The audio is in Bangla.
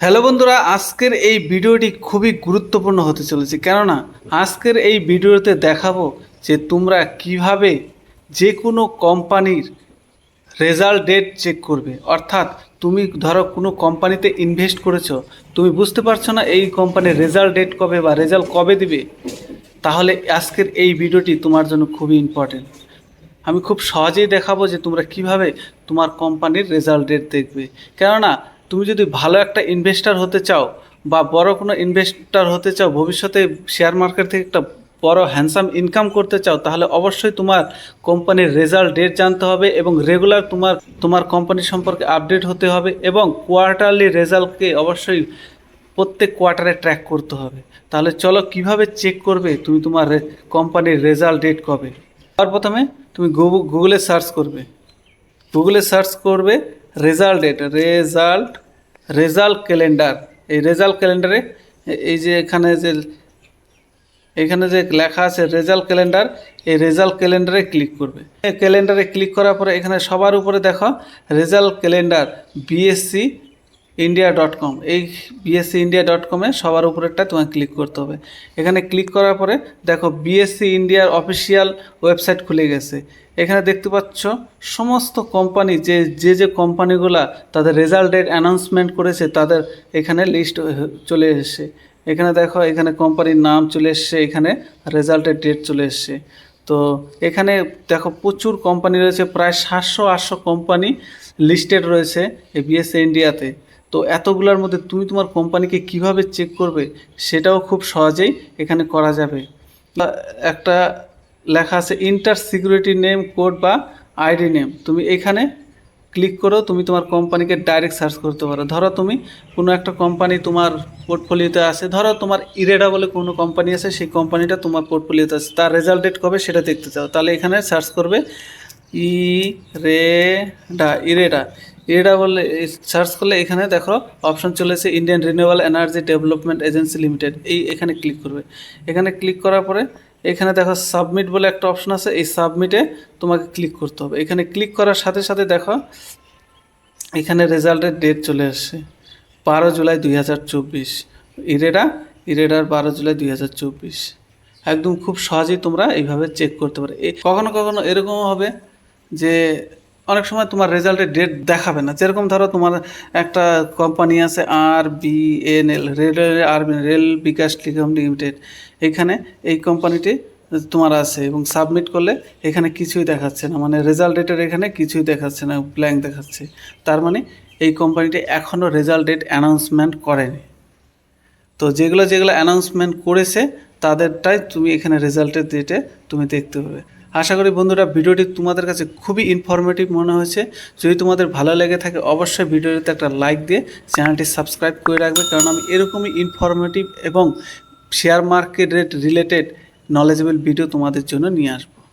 হ্যালো বন্ধুরা, আজকের এই ভিডিওটি খুবই গুরুত্বপূর্ণ হতে চলেছে। কেননা, আজকের এই ভিডিওতে দেখাবো যে তোমরা কীভাবে যে কোনো কোম্পানির রেজাল্ট ডেট চেক করবে। অর্থাৎ, তুমি ধরো কোনো কোম্পানিতে ইনভেস্ট করেছ, তুমি বুঝতে পারছ না এই কোম্পানির রেজাল্ট ডেট কবে বা রেজাল্ট কবে দিবে, তাহলে আজকের এই ভিডিওটি তোমার জন্য খুবই ইম্পর্টেন্ট। আমি খুব সহজেই দেখাবো যে তোমরা কীভাবে তোমার কোম্পানির রেজাল্ট ডেট দেখবে। কেননা তুমি যদি ভালো একটা ইনভেস্টার হতে চাও বা বড় কোনো ইনভেস্টার হতে চাও, ভবিষ্যতে শেয়ার মার্কেট থেকে একটা বড় হ্যান্ডসাম ইনকাম করতে চাও, তাহলে অবশ্যই তোমার কোম্পানির রেজাল্ট ডেট জানতে হবে এবং রেগুলার তোমার তোমার কোম্পানি সম্পর্কে আপডেট হতে হবে এবং কোয়ার্টারলি রেজাল্টকে অবশ্যই প্রত্যেক কোয়ার্টারে ট্র্যাক করতে হবে। তাহলে চলো কীভাবে চেক করবে তুমি তোমার কোম্পানির রেজাল্ট ডেট কবে? সবার প্রথমে তুমি গুগলে সার্চ করবে। গুগলে সার্চ করবে result date result result calendar. এই রেজাল্ট ক্যালেন্ডারে, এই যে এখানে যে এখানে যে লেখা আছে রেজাল্ট ক্যালেন্ডার, এই রেজাল্ট ক্যালেন্ডারে ক্লিক করবে। ক্যালেন্ডারে ক্লিক করার পরে এখানে সবার উপরে দেখো, result calendar, BSC India dot com এই বিএসসি ইন্ডিয়া ডট কমে সবার উপরেরটা তোমায় ক্লিক করতে হবে। এখানে ক্লিক করার পরে দেখো বিএসসি ইন্ডিয়ার অফিসিয়াল ওয়েবসাইট খুলে গেছে। এখানে দেখতে পাচ্ছ সমস্ত কোম্পানি যে যে যে কোম্পানিগুলা তাদের রেজাল্ট ডেট অ্যানাউন্সমেন্ট করেছে তাদের এখানে লিস্ট চলে এসেছে। এখানে দেখো এখানে কোম্পানির নাম চলে এসছে, এখানে রেজাল্টের ডেট চলে এসছে। তো এখানে দেখো প্রচুর কোম্পানি রয়েছে, প্রায় সাতশো আটশো কোম্পানি লিস্টেড রয়েছে এই বিএসএ ইন্ডিয়াতে তো এতগুলোর মধ্যে তুমি তোমার কোম্পানিকে কীভাবে চেক করবে সেটাও খুব সহজেই এখানে করা যাবে। একটা লেখা আছে ইন্টার সিকিউরিটি নেম কোড বা আইডি নেম তুমি এখানে ক্লিক করো, তুমি তোমার কোম্পানিকে ডাইরেক্ট সার্চ করতে পারো। ধরো তুমি কোনো একটা কোম্পানি তোমার পোর্টফোলিওতে আছে, ধরো তোমার ইরেডা বলে কোনো কোম্পানি আছে, সেই কোম্পানিটা তোমার পোর্টফোলিওতে আছে, তার রেজাল্ট ডেট কবে সেটা দেখতে চাও। তাহলে এখানে সার্চ করবে ই রে ডা ইরেডা ইরেডা বলে সার্চ করলে এখানে দেখো অপশন চলেছে Indian renewable energy development agency limited এই এখানে ক্লিক করবে। এখানে ক্লিক করার পরে এখানে দেখো সাবমিট বলে একটা অপশন আছে। এই সাবমিটে তোমাকে ক্লিক করতে হবে। এখানে ক্লিক করার সাথে সাথে দেখো এখানে রেজাল্টের ডেট চলে আসছে বারো জুলাই দুই হাজার চব্বিশ। ইরেডা ইরেডার বারো জুলাই দুই হাজার চব্বিশ। একদম খুব সহজেই তোমরা এইভাবে চেক করতে পারো। কখনো কখনো এরকমও হবে যে অনেক সময় তোমার রেজাল্টের ডেট দেখাবে না। যেরকম ধরো তোমার একটা কোম্পানি আছে R B N L rail আর রেল বিকাশ নিগম লিমিটেড এখানে এই কোম্পানিটি তোমার আছে এবং সাবমিট করলে এখানে কিছুই দেখাচ্ছে না। মানে রেজাল্ট ডেটের এখানে কিছুই দেখাচ্ছে না ব্ল্যাঙ্ক দেখাচ্ছে। তার মানে এই কোম্পানিটি এখনও রেজাল্ট ডেট অ্যানাউন্সমেন্ট করেনি। তো যেগুলো যেগুলো অ্যানাউন্সমেন্ট করেছে, তাদেরটাই তুমি এখানে রেজাল্টের ডেটে তুমি দেখতে পাবে। আশা করি বন্ধুরা ভিডিওটি তোমাদের কাছে খুবই ইনফরমেটিভ মনে হয়েছে। যদি তোমাদের ভালো লেগে থাকে, অবশ্যই ভিডিওটিতে একটা লাইক দিয়ে চ্যানেলটি সাবস্ক্রাইব করে রাখবে, কারণ আমি এরকমই ইনফরমেটিভ এবং share market rate related knowledgeable video তোমাদের জন্য নিয়ে আসব।